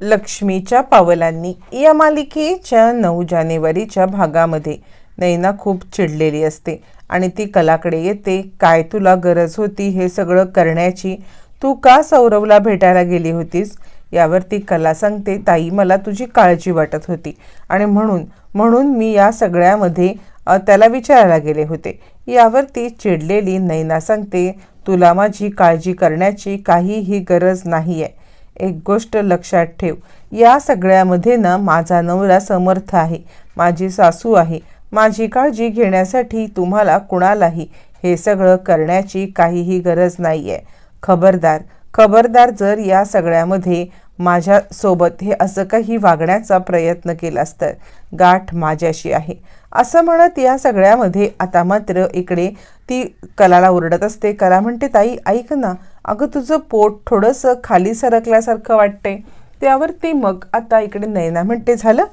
लक्ष्मीच्या पावलांनी. या मालिकेच्या नऊ जानेवारीच्या भागामध्ये नैना खूप चिडलेली असते आणि ती कलाकडे येते. काय तुला गरज होती हे सगळं करण्याची? तू का सौरवला भेटायला गेली होतीस यावर ती कला सांगते ताई मला तुझी काळजी वाटत होती आणि म्हणून म्हणून मी या सगळ्यामध्ये त्याला विचारायला गेले होते. यावरती चिडलेली नैना सांगते तुला माझी काळजी करण्याची काहीही गरज नाही आहे एक गोष्ट लक्षात ठेव. या सगळ्यामध्ये ना माझा नवरा समर्थ आहे. माझी सासू आहे. माझी काळजी घेण्यासाठी तुम्हाला कुणालाही हे सगळं करण्याची काहीही गरज नाही आहे खबरदार खबरदार जर या सगळ्यामध्ये माझ्यासोबत हे असं काही वागण्याचा प्रयत्न केलास तर गाठ माझ्याशी आहे. असं म्हणत या सगळ्यामध्ये आता मात्र इकडे ती कलाला ओरडत असते. कला म्हणते ताई ऐक ना अगं तुझं पोट थोडंसं खाली सरकल्यासारखं वाटते त्यावरती मग आता इकडे नैना म्हणते झालं?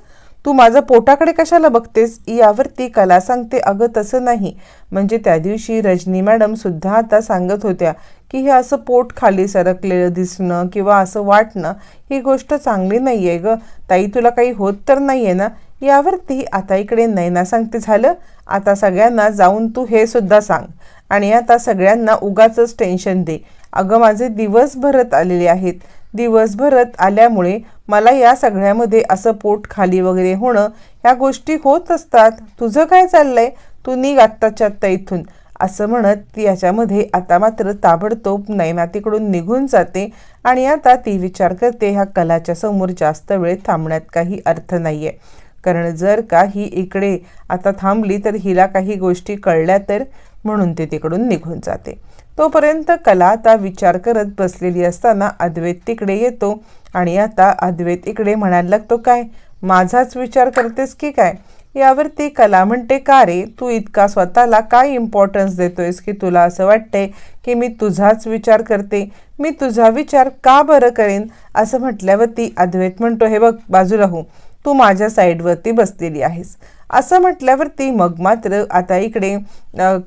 तू माझं पोटाकडे कशाला बघतेस? यावरती कला सांगते. अगं तसं नाही. म्हणजे त्या दिवशी रजनी मॅडमसुद्धा आता सांगत होत्या की हे असं पोट खाली सरकलेलं दिसणं किंवा असं वाटणं ही गोष्ट चांगली नाही आहे गं. ताई तुला काही होत तर नाही आहे ना यावरती आता इकडे नैना सांगते झालं? आता सगळ्यांना जाऊन तू हे सुद्धा सांग. आणि आता सगळ्यांना उगाच टेन्शन दे. अगं माझे दिवस भरत आलेले आहेत. दिवस भरत आल्यामुळे मला या सगळ्यामध्ये असं पोट खाली वगैरे होणं ह्या गोष्टी होत असतात. तुझं काय चाललंय? तू निघ आत्ताच्या आत्ता इथून. असं म्हणत ती याच्यामध्ये आता मात्र ताबडतोब नैनातीकडून निघून जाते आणि आता ती विचार करते ह्या कलाच्या समोर जास्त वेळ थांबण्यात काही अर्थ नाही आहे कारण जर का ही इकडे आता थांबली तर हिला काही गोष्टी कळल्या तर? म्हणून ती तिकडून निघून जाते. तोपर्यंत कला आता विचार करत बसलेली असताना अद्वैत तिकडे येतो आणि आता अद्वैत इकडे म्हणायला लागतो काय? माझाच विचार करतेस की काय? यावरती कला म्हणते का रे? तू इतका स्वतःला काय इम्पॉर्टन्स देतोयस की तुला असं वाटते की मी तुझाच विचार करते? मी तुझा विचार का बरं करेन? असं म्हटल्यावरती अद्वैत म्हणतो हे बघ बाजूला हो. तू माझ्या साईडवरती बसलेली आहेस. असं म्हटल्यावरती मग मात्र आता इकडे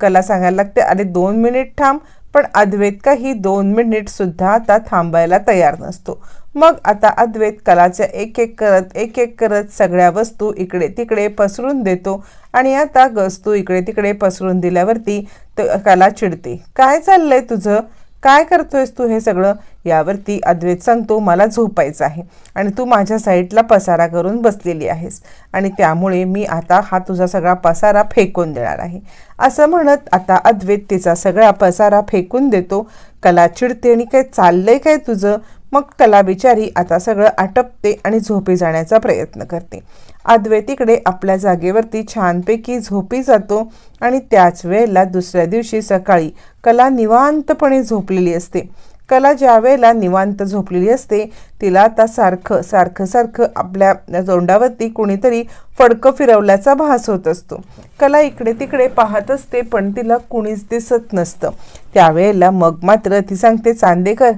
कला सांगायला लागते अरे दोन मिनिट थांब. पण अद्वैत काही दोन मिनिटसुद्धा आता थांबायला तयार नसतो. मग आता अद्वैत कलाच्या एक एक करत एक एक करत सगळ्या वस्तू इकडे तिकडे पसरून देतो आणि आता गस्तू इकडे तिकडे पसरून दिल्यावरती त- कला चिडते. काय चाललंय तुझं? काय करतोयस तू हे सगळं? यावरती अद्वैत सांगतो मला झोपायचं आहे आणि तू माझ्या साईडला पसारा करून बसलेली आहेस. आणि त्यामुळे मी आता हा तुझा सगळा पसारा फेकून देणार आहे. असं म्हणत आता अद्वैत तिचा सगळा पसारा फेकून देतो. कला चिडते आणि काय चाललंय काय तुझं? मग त्याला बिचारी आता सगळं आटपते आणि झोपी जाण्याचा प्रयत्न करते. अद्वैतीकडे आपल्या जागेवरती छानपैकी झोपी जातो आणि त्याच वेळेला दुसऱ्या दिवशी सकाळी कला निवांतपणे झोपलेली असते. कला ज्या वेळेला निवांत झोपलेली असते तिला आता सारखं सारखं सारखं आपल्या तोंडावरती कुणीतरी फडकं फिरवल्याचा भास होत असतो. कला इकडे तिकडे पाहत असते पण तिला कुणीच दिसत नसतं. त्यावेळेला मग मात्र ती सांगते चांदेकर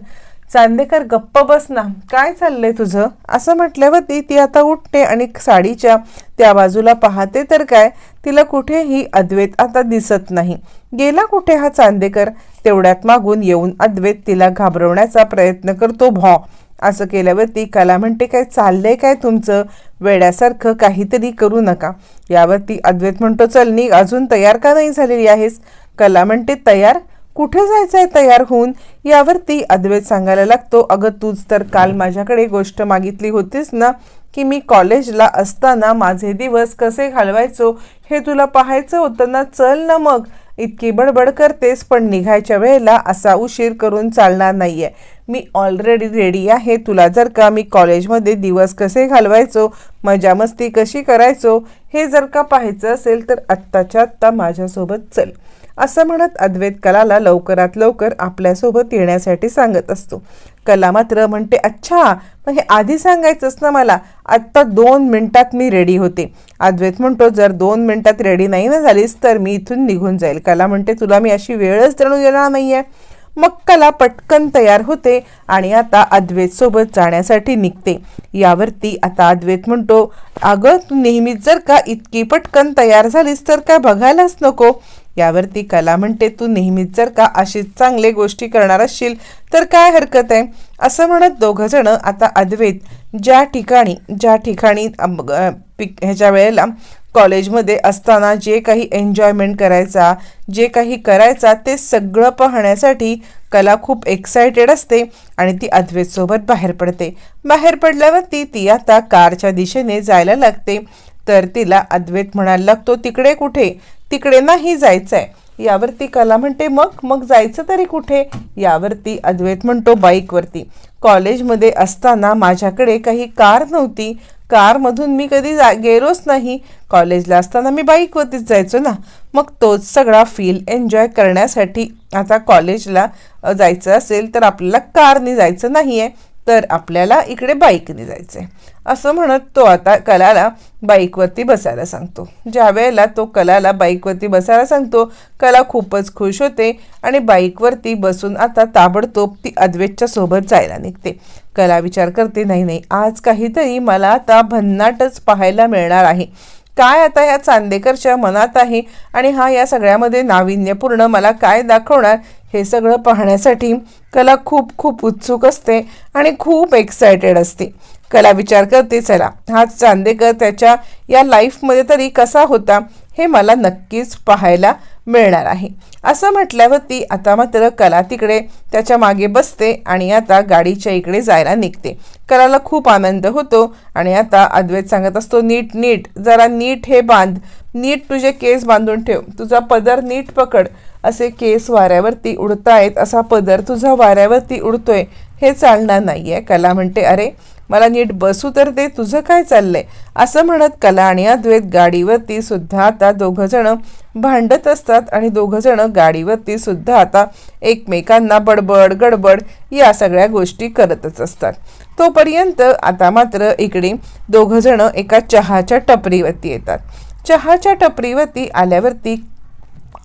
चांदेकर गप्प बस ना. काय चाललंय तुझं? असं म्हटल्यावरती ती आता उठते आणि साडीच्या त्या बाजूला पाहते तर काय तिला कुठेही अद्वैत आता दिसत नाही. गेला कुठे हा चांदेकर? तेवढ्यात मागून येऊन अद्वैत तिला घाबरवण्याचा प्रयत्न करतो भॉ. असं केल्यावरती कला म्हणते काय चाललंय काय तुमचं? वेड्यासारखं काहीतरी करू नका. यावरती अद्वैत म्हणतो चल नी अजून तयार का नाही झालेली आहेस? कला म्हणते तयार? कुठे जायचंय तयार होऊन? यावरती अद्वैत सांगायला लागतो. अगं तूच तर काल माझ्याकडे गोष्ट मागितली होतीस ना की मी कॉलेजला असताना माझे दिवस कसे घालवायचो हे तुला पाहायचं होतं ना? चल ना मग. इतकी बडबड करतेस पण निघायच्या वेळेला असा उशीर करून चालणार नाहीये. मी ऑलरेडी रेडी आहे. तुला जर का मी कॉलेजमध्ये दिवस कसे घालवायचो मजा मस्ती कशी करायचो हे जर का पाहायचं असेल तर आत्ताच्या आत्ता माझ्यासोबत चल. असं म्हणत अद्वैत कलाला लवकरात लवकर आपल्यासोबत येण्यासाठी सांगत असतो. कला मात्र म्हणते अच्छा मग हे आधी सांगायचंच ना मला? आत्ता दोन मिनटात मी रेडी होते. अद्वैत म्हणतो जर दोन मिनटात रेडी नाही ना झालीस तर मी इथून निघून जाईल. कला म्हणते तुला मी अशी वेळच जणू येणार नाही आहे मग कला पटकन तयार होते आणि आता अद्वैत सोबत जाण्यासाठी निघते. यावरती आता अद्वैत म्हणतो अगं तू नेहमीच जर का इतकी पटकन तयार झालीस तर काय बघायलाच नको? यावरती कला म्हणते तू नेहमीच जर का अशीच चांगले गोष्टी करणार असशील तर काय हरकत आहे? असं म्हणत दोघं जण आता अद्वैत ज्या ठिकाणी ज्या ठिकाणी पिक ह्याच्या वेळेला कॉलेजमध्ये असताना जे काही एन्जॉयमेंट करायचा जे काही करायचा ते सगळं पाहण्यासाठी कला खूप एक्सायटेड असते आणि ती अद्वैतसोबत बाहेर पडते. बाहेर पडल्यावरती ती आता कारच्या दिशेने जायला लागते. तर तिला अद्वैत म्हणायला लागतो तिकडे कुठे? तिकडे नाही जायचं आहे यावरती कला म्हणते मग मग जायचं तरी कुठे? यावरती अद्वैत म्हणतो बाईकवरती. कॉलेजमध्ये असताना माझ्याकडे काही कार नव्हती. कारमधून मी कधी जा गेलोच नाही. कॉलेजला असताना मी बाईकवरतीच जायचो ना. मग तोच सगळा फील एन्जॉय करण्यासाठी आता कॉलेजला जायचं असेल तर आपल्याला कारने जायचं नाही आहे तर आपल्याला इकडे बाईकने जायचं आहे असं म्हणत तो आता कलाला बाईकवरती बसायला सांगतो. ज्या वेळेला तो कलाला बाईकवरती बसायला सांगतो कला खूपच खुश होते आणि बाईकवरती बसून आता ताबडतोब ती अद्वैतच्या सोबत जायला निघते. कला विचार करते नाही नाही आज काहीतरी मला आता भन्नाटच पाहायला मिळणार आहे. काय आता या चांदेकरच्या मनात आहे आणि हा या सगळ्यामध्ये नाविन्यपूर्ण मला काय दाखवणार हे सगळं पाहण्यासाठी कला खूप खूप उत्सुक असते आणि खूप एक्सायटेड असते. कला विचार करते चला हा चांदेकर त्याच्या या लाईफमध्ये तरी कसा होता हे मला नक्कीच पाहायला मिळणार आहे. असं म्हटल्यावरती आता मात्र कला तिकडे त्याच्यामागे बसते आणि आता गाडीच्या इकडे जायला निघते. कलाला खूप आनंद होतो आणि आता अद्वैत सांगत असतो नीट नीट जरा नीट हे बांध. नीट तुझे केस बांधून ठेव. तुझा पदर नीट पकड. असे केस वाऱ्यावरती उडतायत असा पदर तुझा वाऱ्यावरती उडतोय हे चालणार नाहीये. कला म्हणते अरे मला नीट बसू तर दे तुझं काय चाललंय? असं म्हणत कला आणि अद्वैत गाडीवरती सुद्धा आता दोघं जण भांडत असतात आणि दोघं जण गाडीवरती सुद्धा आता एकमेकांना बडबड गडबड या सगळ्या गोष्टी करतच असतात. तोपर्यंत आता मात्र इकडे दोघं जण एका चहाच्या टपरीवरती येतात. चहाच्या टपरीवरती आल्यावरती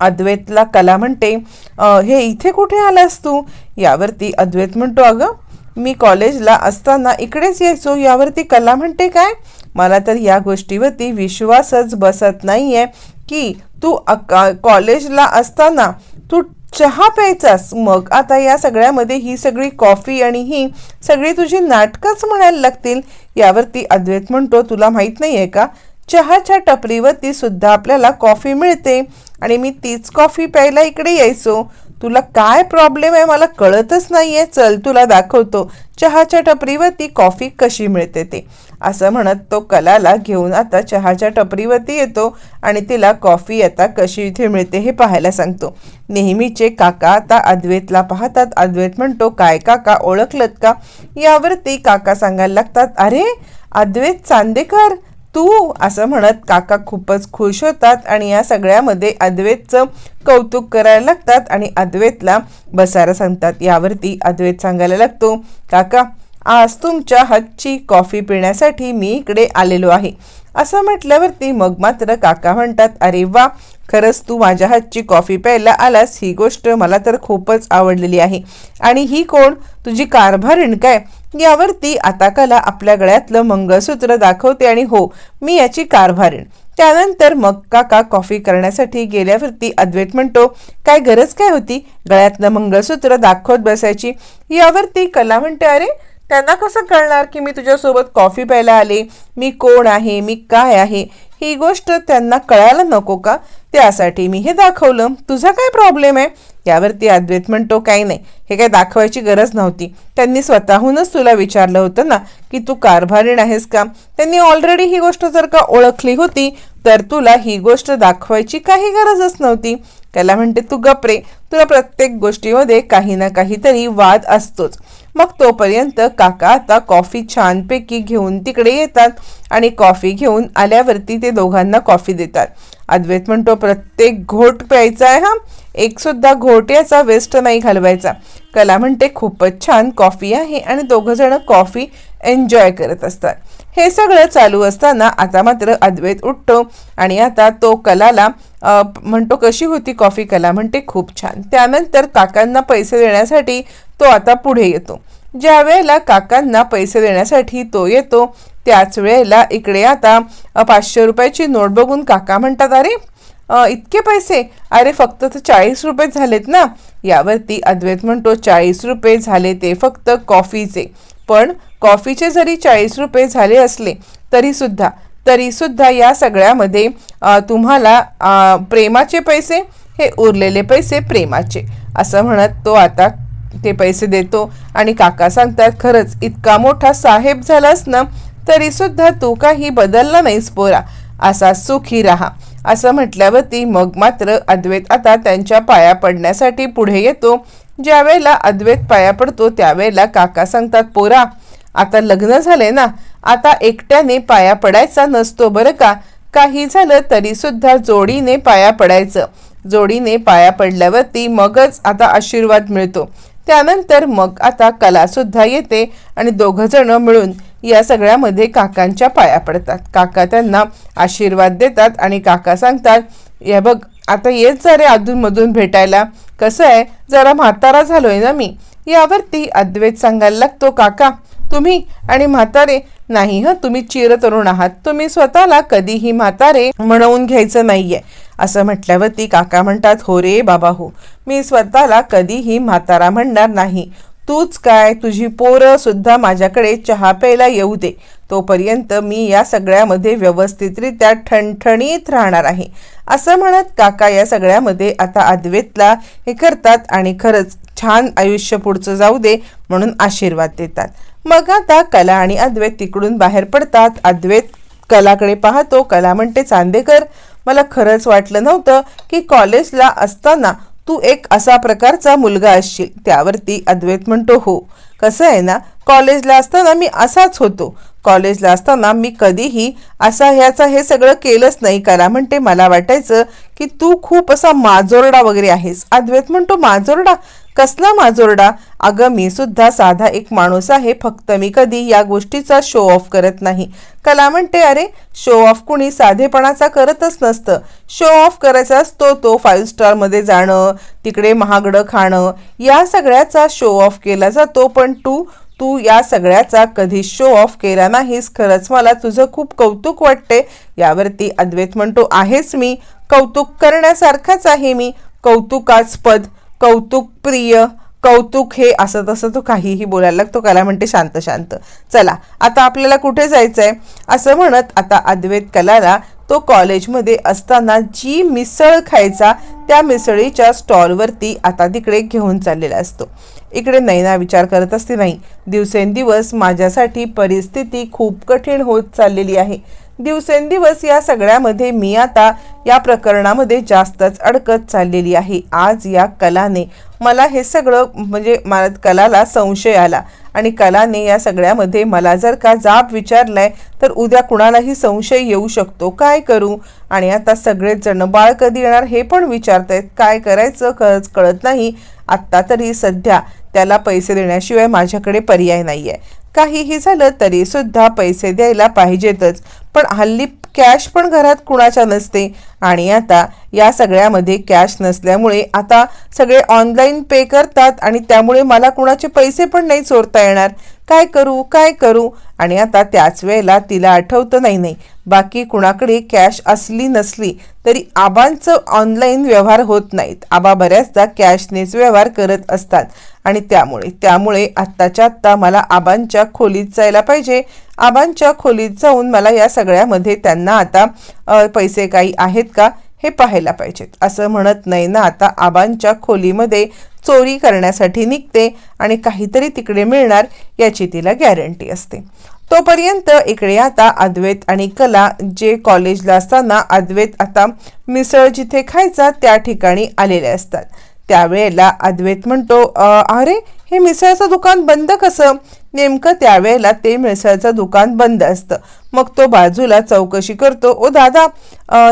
अद्वैतला कला म्हणते. हे इथे कुठे आलास तू? यावरती अद्वैत म्हणतो अगं मी कॉलेजला असताना इकडेच यायचो. यावरती कला म्हणते काय? मला तर या गोष्टीवरती विश्वासच बसत नाही आहे की तू अका- कॉलेजला असताना तू चहा प्यायचास. मग आता या सगळ्यामध्ये ही सगळी कॉफी आणि ही सगळी तुझी नाटकच म्हणायला लागतील. यावरती अद्वैत म्हणतो तुला माहीत नाही आहे का? चहाच्या टपरीवरती सुद्धा आपल्याला कॉफी मिळते. आणि मी तीच कॉफी प्यायला इकडे यायचो. तुला काय प्रॉब्लेम आहे? मला कळतच नाहीये. चल तुला दाखवतो. चहाच्या टपरीवरती कॉफी कशी मिळते ते. असं म्हणत तो कलाला घेऊन आता चहाच्या टपरीवरती येतो आणि तिला कॉफी आता कशी इथे मिळते हे पाहायला सांगतो. नेहमीचे काका आता अद्वैतला पाहतात. अद्वैत म्हणतो काय काका ओळखलत का? यावरती काका सांगायला लागतात अरे अद्वैत चांदेकर? तू असं म्हणत काका खूपच खुश होतात आणि या सगळ्यामध्ये अद्वैतचं कौतुक करायला लागतात आणि अद्वैतला बसायला सांगतात. यावरती अद्वैत सांगायला लागतो काका आज तुमच्या हातची कॉफी पिण्यासाठी मी इकडे आलेलो आहे. असं म्हटल्यावरती मग मात्र काका म्हणतात अरे वा खरंच तू माझ्या हातची कॉफी प्यायला आलास. ही गोष्ट मला तर खूपच आवडलेली आहे. आणि ही कोण? तुझी कारभारीण काय यावरती आता कला आपल्या गळ्यातलं मंगळसूत्र दाखवते आणि हो मी याची कारभारीन त्यानंतर मग काका कॉफी करण्यासाठी गेल्यावरती अद्वैत म्हणतो काय गरज काय होती गळ्यातलं मंगळसूत्र दाखवत बसायची? यावरती कला म्हणते अरे त्यांना कसं कळणार की मी तुझ्यासोबत कॉफी प्यायला आले? मी कोण आहे? मी काय आहे? ही गोष्ट त्यांना कळायला नको का? त्यासाठी मी हे दाखवलं. तुझा काय प्रॉब्लेम आहे? यावरती अद्वैत म्हणतो काही नाही. हे काय दाखवायची गरज नव्हती. त्यांनी स्वतःहूनच तुला विचारलं होतं ना की तू कारभारीण आहेस का? त्यांनी ऑलरेडी ही गोष्ट जर का ओळखली होती तर तुला ही गोष्ट दाखवायची काही गरजच नव्हती. त्याला म्हणते तू गपरे तुला प्रत्येक गोष्टीमध्ये काही ना काहीतरी वाद असतोच. मग तोपर्यंत काका आता कॉफी छानपैकी घेऊन तिकडे येतात आणि कॉफी घेऊन आल्यावरती ते दोघांना कॉफी देतात. अद्वैत म्हणतो प्रत्येक घोट प्यायचा आहे हा? एक सुद्धा घोट याचा वेस्ट नाही घालवायचा. कला म्हणते खूपच छान कॉफी आहे आणि दोघंजणं कॉफी एन्जॉय करत असतात. हे सगळं चालू असताना आता मात्र अद्वैत उठतो आणि आता तो कलाला म्हणतो कशी होती कॉफी कला म्हणते खूप छान. त्यानंतर काकांना पैसे देण्यासाठी तो आता पुढे येतो. ज्या वेळेला काकांना पैसे देण्यासाठी तो येतो त्याच वेळेला इकडे आता पाचशे रुपयाची नोट बघून काका म्हणतात अरे इतके पैसे? अरे फक्त तर चाळीस रुपये झालेत ना. यावरती अद्वैत म्हणतो चाळीस रुपये झाले ते फक्त कॉफीचे. पण कॉफीचे जरी चाळीस रुपये झाले असले तरीसुद्धा तरीसुद्धा या सगळ्यामध्ये तुम्हाला प्रेमाचे पैसे? हे उरलेले पैसे प्रेमाचे. असं म्हणत तो आता ते पैसे देतो. आणि काका सांगतात खरंच इतका मोठा साहेब झालास ना तरी सुद्धा तू काही बदलला नाहीस पोरा. असा सुखी राहा. असं म्हटल्यावरती मग मात्र अद्वैत आता त्यांच्या पाया पडण्यासाठी पुढे येतो. ज्यावेळेला अद्वैत पाया पडतो त्यावेळेला काका सांगतात पोरा आता लग्न झाले ना आता एकट्याने पाया पडायचा नसतो बरं का. काही झालं तरी सुद्धा जोडीने पाया पडायचं. जोडीने पाया पडल्यावरती मगच आता आशीर्वाद मिळतो. त्यानंतर मग आता कला सुद्धा येते आणि दोघं जण मिळून या सगळ्यामध्ये काकांच्या पाया पडतात. काका त्यांना आशीर्वाद देतात आणि काका सांगतात या बघ आता येत जा रे अधूनमधून भेटायला. कसं आहे? जरा म्हातारा झालोय ना मी. यावरती अद्वैत सांगायला लागतो काका तुम्ही आणि म्हातारे नाही हं तुम्ही चिरतरुण आहात. तुम्ही स्वतःला कधीही म्हातारे म्हणवून घ्यायचं नाहीये. असं म्हटल्यावरती काका म्हणतात हो रे बाबा हो मी स्वतःला कधीही म्हातारा म्हणणार नाही. तूच काय तुझी पोरं सुद्धा माझ्याकडे चहा प्यायला येऊ दे. तोपर्यंत मी या सगळ्यामध्ये व्यवस्थितरित्या ठणठणीत राहणार आहे. असं म्हणत काका या सगळ्यामध्ये आता अद्वेतला हे करतात आणि खरंच छान आयुष्य पुढचं जाऊ दे म्हणून आशीर्वाद देतात. मग आता कला आणि अद्वैत तिकडून बाहेर पडतात. अद्वैत कलाकडे पाहतो. कला म्हणते चांदेकर मला खरंच वाटलं नव्हतं की कॉलेजला असताना तू एक असा प्रकारचा मुलगा असशील. त्यावरती अद्वैत म्हणतो हो. कसं आहे ना कॉलेजला असताना मी असाच होतो. कॉलेजला असताना मी कधीही असा ह्याचा हे सगळं केलंच नाही. करा म्हणते मला वाटायचं की तू खूप असा माजोरडा वगैरे आहेस. अद्वैत म्हणतो माजोरडा? कसला माजोरडा? अगं मी सुद्धा साधा एक माणूस आहे फक्त मी कधी या गोष्टीचा शो ऑफ करत नाही. कला म्हणते अरे शो ऑफ कुणी साधेपणाचा करतच नसतं. शो ऑफ करायचा असतो तो फाईव्ह स्टारमध्ये जाणं तिकडे महागडं खाणं. या सगळ्याचा शो ऑफ केला जातो पण तू तू या सगळ्याचा कधी शो ऑफ केला नाहीस. खरंच मला तुझं खूप कौतुक वाटते. यावरती अद्वैत म्हणतो आहेच मी. कौतुक करण्यासारखाच आहे मी. कौतुकास्पद कौतुक प्रिय कौतुक हे असं तसं तो काहीही बोलायला लागतो. कला म्हणते शांत शांत. चला आता आपल्याला कुठे जायचं आहे असं म्हणत आता अद्वैत कलाला तो कॉलेजमध्ये असताना जी मिसळ खायचा त्या मिसळीच्या स्टॉलवरती आता तिकडे घेऊन चाललेला असतो. इकडे नैना विचार करत असते नाही दिवसेंदिवस माझ्यासाठी परिस्थिती खूप कठीण होत चाललेली आहे. दिवसेंदिवस या सगळ्यामध्ये मी आता या प्रकरणामध्ये जास्तच अडकत चाललेली आहे. आज या कलाने मला हे सगळं म्हणजे मला कलाला संशय आला. आणि कलाने या सगळ्यामध्ये मला जर का जाब विचारलाय तर उद्या कुणालाही संशय येऊ शकतो. काय करू? आणि आता सगळेच जण बाळ कधी येणार हे पण विचारतायत. काय करायचं? खरंच कळत नाही. आत्ता तरी सध्या त्याला पैसे देण्याशिवाय माझ्याकडे पर्याय नाही आहे काहीही झालं तरी सुद्धा पैसे द्यायला पाहिजेतच. पण हल्ली कॅश पण घरात कुणाच्या नसते. आणि आता या सगळ्यामध्ये कॅश नसल्यामुळे आता सगळे ऑनलाईन पे करतात आणि त्यामुळे मला कुणाचे पैसे पण नाही चोरता येणार. काय करू काय करू? आणि आता त्याच वेळेला तिला आठवतं नाही नाही. बाकी कुणाकडे कॅश असली नसली तरी आबांचं ऑनलाईन व्यवहार होत नाहीत. आबा बऱ्याचदा कॅशनेच व्यवहार करत असतात. आणि त्यामुळे त्यामुळे आत्ताच्या आत्ता मला आबांच्या खोलीत जायला पाहिजे. आबांच्या खोलीत जाऊन मला या सगळ्यामध्ये त्यांना आता पैसे काही आहेत का हे पाहायला पाहिजेत. असं म्हणत नाही ना आता आबांच्या खोलीमध्ये चोरी करण्यासाठी निघते आणि काहीतरी तिकडे मिळणार याची तिला गॅरंटी असते. तोपर्यंत इकडे आता अद्वैत आणि कला जे कॉलेजला असताना अद्वैत आता मिसळ जिथे खायचा त्या ठिकाणी आलेले असतात. त्यावेळेला अद्वैत म्हणतो अरे हे मिसळचं दुकान बंद कसं? नेमकं त्यावेळेला ते मिसळचं दुकान बंद असतं. मग तो बाजूला चौकशी करतो ओ दादा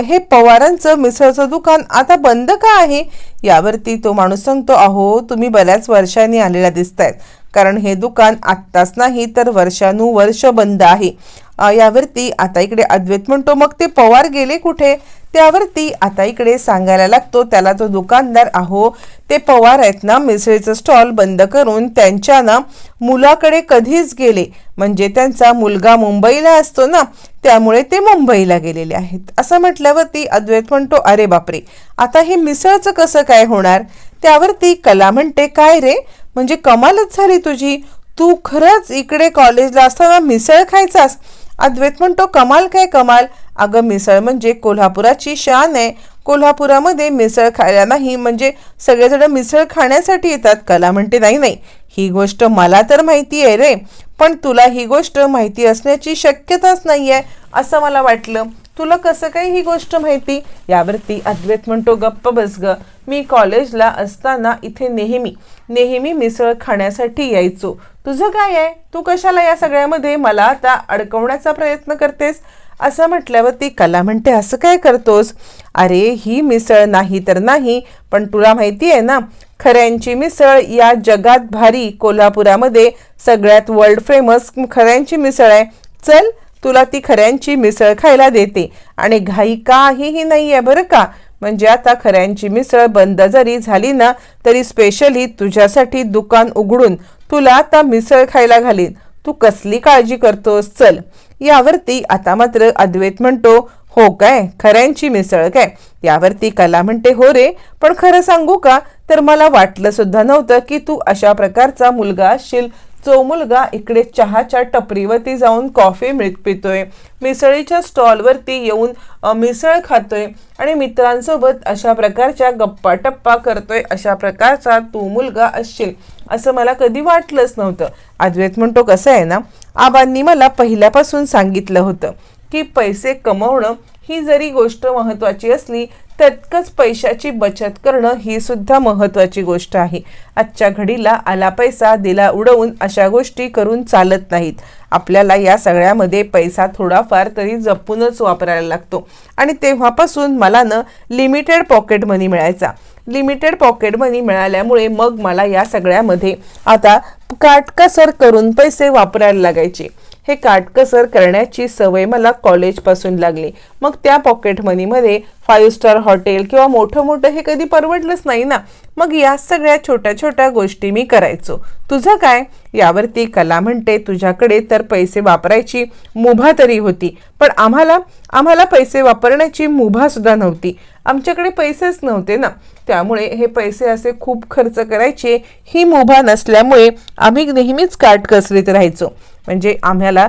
हे पवारांचं मिसळचं दुकान आता बंद का आहे? यावरती तो माणूस सांगतो अहो तुम्ही बऱ्याच वर्षांनी आलेला दिसतायत. कारण हे दुकान आत्ताच नाही तर वर्षानुवर्ष बंद आहे. यावरती आता इकडे अद्वैत म्हणतो. मग ते पवार गेले कुठे? त्यावरती आता इकडे सांगायला लागतो. त्याला तो दुकानदार आहो ते पवार आहेत ना मिसळीचं स्टॉल बंद करून त्यांच्या ना मुलाकडे कधीच गेले. म्हणजे त्यांचा मुलगा मुंबईला असतो ना त्यामुळे ते मुंबईला गेलेले आहेत. असं म्हटल्यावरती अद्वैत म्हणतो अरे बापरे! आता हे मिसळचं कसं काय होणार? त्यावरती कला म्हणते काय रे? म्हणजे कमालच झाली तुझी. तू खरंच इकडे कॉलेजला असताना मिसळ खायचास? अद्वैत म्हणतो कमाल काय कमाल. अगं मिसळ म्हणजे कोल्हापुराची शान आहे. कोल्हापुरामध्ये मिसळ खायला नाही म्हणजे सगळेजण मिसळ खाण्यासाठी येतात. कला म्हणते नाही नाही ही गोष्ट मला तर माहिती आहे रे पण तुला ही गोष्ट माहिती असण्याची शक्यताच नाही आहे असं मला वाटलं. तुला कसं काय ही गोष्ट माहिती? यावरती अद्वैत म्हणतो गप्प बस ग. मी कॉलेजला असताना इथे नेहमी नेहमी मिसळ खाण्यासाठी यायचो. तुझं काय आहे? तू कशाला या सगळ्यामध्ये? मला आता अडकवण्याचा प्रयत्न करतेस. असं म्हटल्यावर ती कला म्हणते असं काय करतोस? अरे ही मिसळ नाही तर नाही पण तुला माहिती आहे ना खऱ्यांची मिसळ या जगात भारी. कोल्हापुरामध्ये सगळ्यात वर्ल्ड फेमस खऱ्यांची मिसळ आहे. चल तुला ती खऱ्यांची मिसळ खायला देते. आणि घाई काहीही नाही आहे बरं का? म्हणजे आता खऱ्यांची मिसळ बंद जरी झाली ना तरी स्पेशली तुझ्यासाठी दुकान उघडून तुला आता मिसळ खायला घालीन. तू कसली काळजी करतोस? चल. यावरती आता मात्र अद्वैत म्हणतो हो काय? खऱ्यांची मिसळ काय? यावरती कला म्हणते हो रे. पण खरं सांगू का? तर मला वाटलं सुद्धा नव्हतं की तू अशा प्रकारचा मुलगा असशील. जो मुलगा इकडे चहाच्या टपरीवरती जाऊन कॉफी मिळत पितोय मिसळीच्या स्टॉलवरती येऊन मिसळ खातोय आणि मित्रांसोबत अशा प्रकारच्या गप्पा टप्पा करतोय अशा प्रकारचा तू मुलगा असशील असं मला कधी वाटलंच नव्हतं. अद्वैत म्हणतो कसं आहे ना आबांनी मला पहिल्यापासून सांगितलं होतं की पैसे कमवणं ही जरी गोष्ट महत्त्वाची असली तितकंच पैशाची बचत करणं ही सुद्धा महत्त्वाची गोष्ट आहे. आजच्या घडीला आला पैसा दिला उडवून अशा गोष्टी करून चालत नाहीत. आपल्याला या सगळ्यामध्ये पैसा थोडाफार तरी जपूनच वापरायला लागतो. आणि तेव्हापासून मला न लिमिटेड पॉकेट मनी मिळायचा. लिमिटेड पॉकेट मनी मिळाल्यामुळे मग मला या सगळ्यामध्ये आता काटकसर करून पैसे वापरायला लागायचे. हे काटकसर करण्याची सवय मला कॉलेजपासून लागली. मग त्या पॉकेट मनीमध्ये फाईव्ह स्टार हॉटेल किंवा मोठं मोठं हे कधी परवडलंच नाही ना? मग या सगळ्या छोट्या छोट्या गोष्टी मी करायचो. तुझं काय? यावरती कला म्हणते तुझ्याकडे तर पैसे वापरायची मुभा तरी होती. पण आम्हाला आम्हाला पैसे वापरण्याची मुभा सुद्धा नव्हती. आमच्याकडे पैसेच नव्हते ना. त्यामुळे हे पैसे असे खूप खर्च करायचे. ही मुभा नसल्यामुळे आम्ही नेहमीच काटकसरीत राहायचो. म्हणजे आम्हाला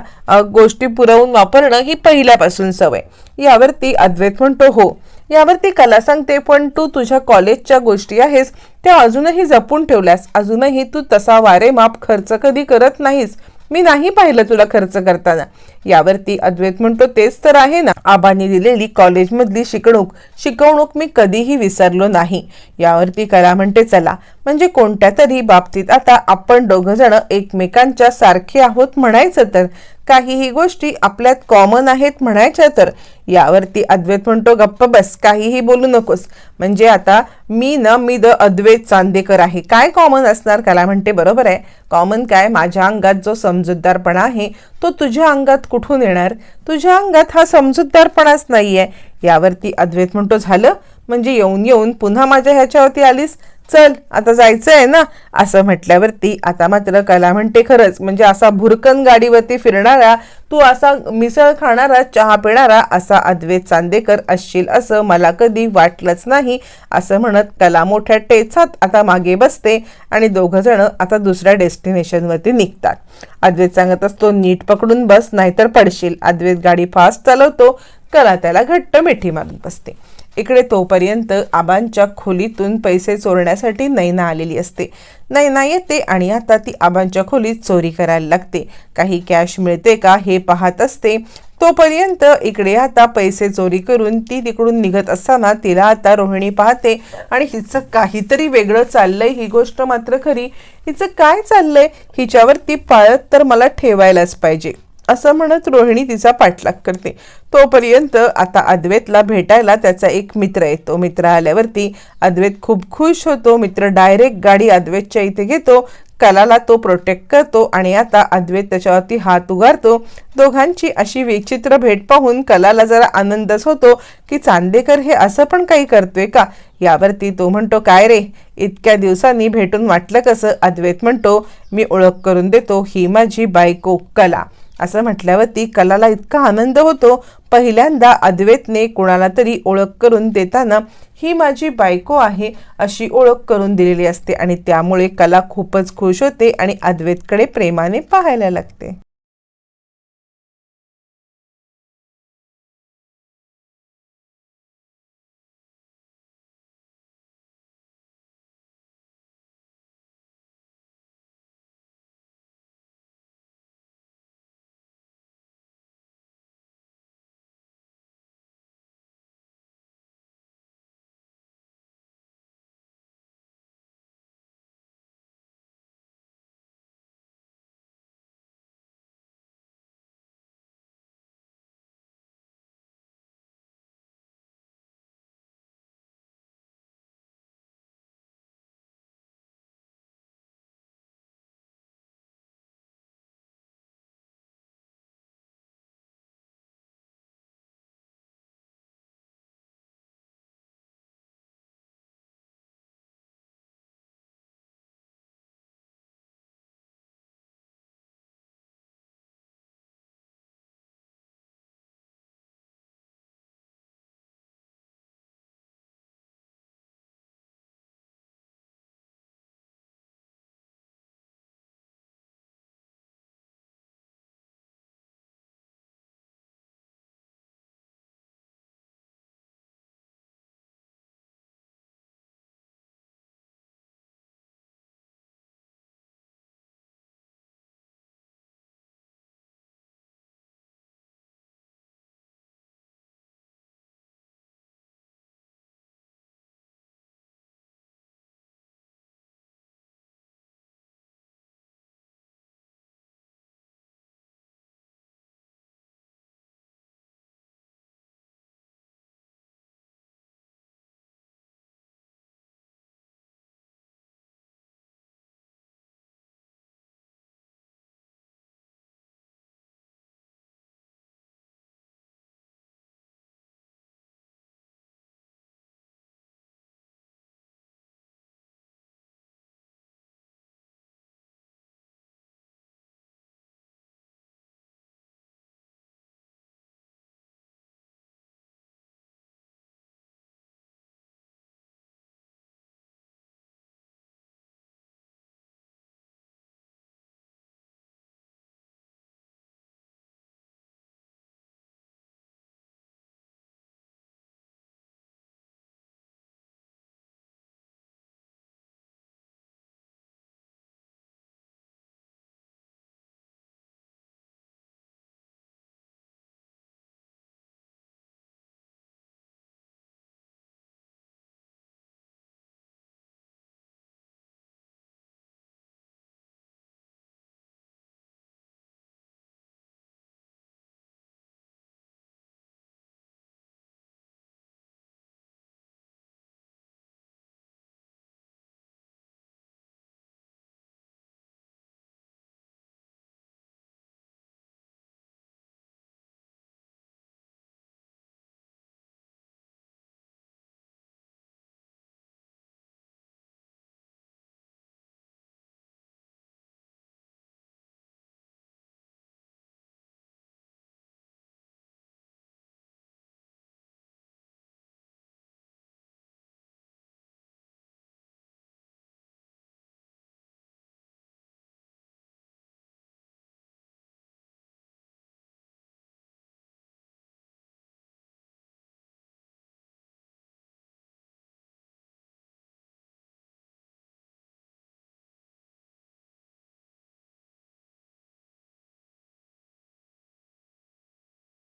गोष्टी पुरवून वापरणं ही पहिल्यापासून सवय. यावरती अद्वैत म्हणतो हो. यावरती कला सांगते पण तू तुझ्या कॉलेजच्या गोष्टी आहेस त्या अजूनही जपून ठेवल्यास अजूनही तू तसा वारेमाप खर्च कधी करत नाहीस. मी नाही पाहिलं तुला खर्च करताना. यावरती अद्वैत म्हणतो तेच तर आहे ना. आबांनी दिलेली कॉलेजमधली शिकवणूक शिकवणूक मी कधीही विसरलो नाही. यावरती कला म्हणते चला. म्हणजे कोणत्या तरी बाबतीत आता आपण दोघ जण एकमेकांच्या सारखे आहोत म्हणायचं तर? काहीही गोष्टी आपल्यात कॉमन आहेत म्हणायच्या तर यावरती अद्वैत म्हणतो गप्प बस काहीही बोलू नकोस. म्हणजे आता मी ना मी द अद्वैत चांदेकर आहे. काय कॉमन असणार? त्याला म्हणते बरोबर आहे. कॉमन काय? माझ्या अंगात जो समजूतदारपणा आहे तो तुझ्या अंगात कुठून येणार? तुझ्या अंगात हा समजूतदारपणाच नाही आहे यावरती अद्वैत म्हणतो झालं. म्हणजे येऊन येऊन पुन्हा माझ्या ह्याच्यावरती आलीस? चल आता जायचं आहे ना? असं म्हटल्यावरती आता मात्र कला म्हणते खरंच म्हणजे असा भुरकन गाडीवरती फिरणारा तू असा मिसळ खाणारा चहा पिणारा असा अद्वैत चांदेकर असशील असं मला कधी वाटलंच नाही असं म्हणत कला मोठ्या टेचात आता मागे बसते आणि दोघं जण आता दुसऱ्या डेस्टिनेशनवरती निघतात. अद्वैत सांगत असतो नीट पकडून बस नाहीतर पडशील. अद्वैत गाडी फास्ट चालवतो कला त्याला घट्ट मिठी मारून बसते. इकडे तोपर्यंत आबांच्या खोलीतून पैसे चोरण्यासाठी नैना आलेली असते. नैना येते आणि आता ती आबांच्या खोलीत चोरी करायला लागते. काही कॅश मिळते का हे पाहत असते. तोपर्यंत इकडे आता पैसे चोरी करून ती तिकडून निघत असताना तिला आता रोहिणी पाहते. आणि हिचं काहीतरी वेगळं चाललंय ही गोष्ट मात्र खरी. हिचं काय चाललंय? हिच्यावर ती पाळत तर मला ठेवायलाच पाहिजे. असं म्हणत रोहिणी तिचा पाठलाग करते. तोपर्यंत आता अद्वैतला भेटायला त्याचा एक मित्र येतो. मित्र आल्यावरती अद्वैत खूप खुश होतो. मित्र डायरेक्ट गाडी अद्वैतच्या इथे घेतो. कलाला तो प्रोटेक्ट करतो आणि आता अद्वैत त्याच्यावरती हात उगारतो. दोघांची अशी विचित्र भेट पाहून कलाला जरा आनंदच होतो की चांदेकर हे असं पण काही करतोय का? यावरती तो म्हणतो काय रे? इतक्या दिवसांनी भेटून वाटलं कसं? अद्वैत म्हणतो मी ओळख करून देतो. ही माझी बायको कला. असं म्हटल्यावरती कलाला इतका आनंद होतो. पहिल्यांदा अद्वैतने कोणाला तरी ओळख करून देताना ही माझी बायको आहे अशी ओळख करून दिलेली असते. आणि त्यामुळे कला खूपच खुश होते आणि अद्वैतकडे प्रेमाने पाहायला लागते.